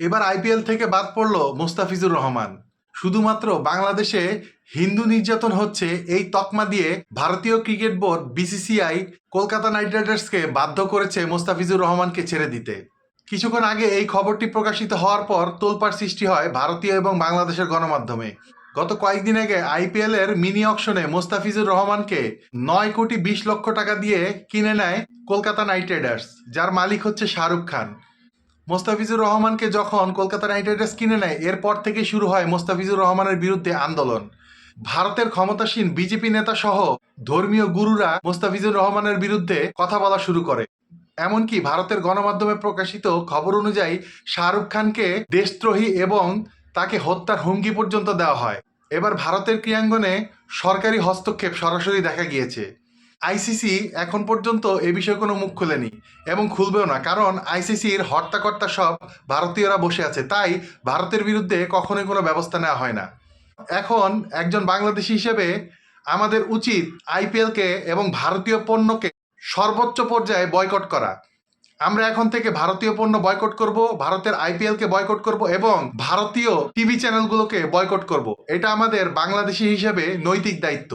এবার আইপিএল থেকে বাদ পড়ল মোস্তাফিজুর রহমান। শুধুমাত্র বাংলাদেশে হিন্দু নির্যাতন হচ্ছে এই তকমা দিয়ে ভারতীয় cricket board BCCI Kolkata Knight রাইডার্সকে বাধ্য করেছে মোস্তাফিজুর রহমানকে ছেড়ে দিতে। কিছুক্ষণ আগে এই খবরটি প্রকাশিত হওয়ার পর তোলপাড় সৃষ্টি হয় ভারতীয় এবং বাংলাদেশের গণমাধ্যমে। গত কয়েকদিন আগে আইপিএল এর মিনি অকশনে মোস্তাফিজুর রহমানকে নয় কোটি বিশ লক্ষ টাকা দিয়ে কিনে নেয় কলকাতা নাইট রাইডার্স, যার মালিক হচ্ছে শাহরুখ খান। মোস্তাফিজুর রহমানকে যখন কলকাতা নাইট রাইডার্স কিনে নেয়, এরপর থেকে শুরু হয় মোস্তাফিজুর রহমানের বিরুদ্ধে আন্দোলন। ভারতের ক্ষমতাসীন বিজেপি নেতা সহ ধর্মীয় গুরুরা মোস্তাফিজুর রহমানের বিরুদ্ধে কথা বলা শুরু করে। এমনকি ভারতের গণমাধ্যমে প্রকাশিত খবর অনুযায়ী শাহরুখ খানকে দেশদ্রোহী এবং তাকে হত্যার হুমকি পর্যন্ত দেওয়া হয়। এবার ভারতের ক্রিয়াঙ্গনে সরকারি হস্তক্ষেপ সরাসরি দেখা গিয়েছে। আইসিসি এখন পর্যন্ত এ বিষয়ে কোনো মুখ খুলেনি এবং খুলবেও না, কারণ আইসিসির হর্তাকর্তা সব ভারতীয়রা বসে আছে, তাই ভারতের বিরুদ্ধে কখনোই কোনো ব্যবস্থা নেওয়া হয় না। এখন একজন বাংলাদেশি হিসেবে আমাদের উচিত আইপিএলকে এবং ভারতীয় পণ্যকে সর্বোচ্চ পর্যায়ে বয়কট করা। আমরা এখন থেকে ভারতীয় পণ্য বয়কট করব, ভারতের আইপিএলকে বয়কট করব এবং ভারতীয় টিভি চ্যানেলগুলোকে বয়কট করব। এটা আমাদের বাংলাদেশি হিসেবে নৈতিক দায়িত্ব।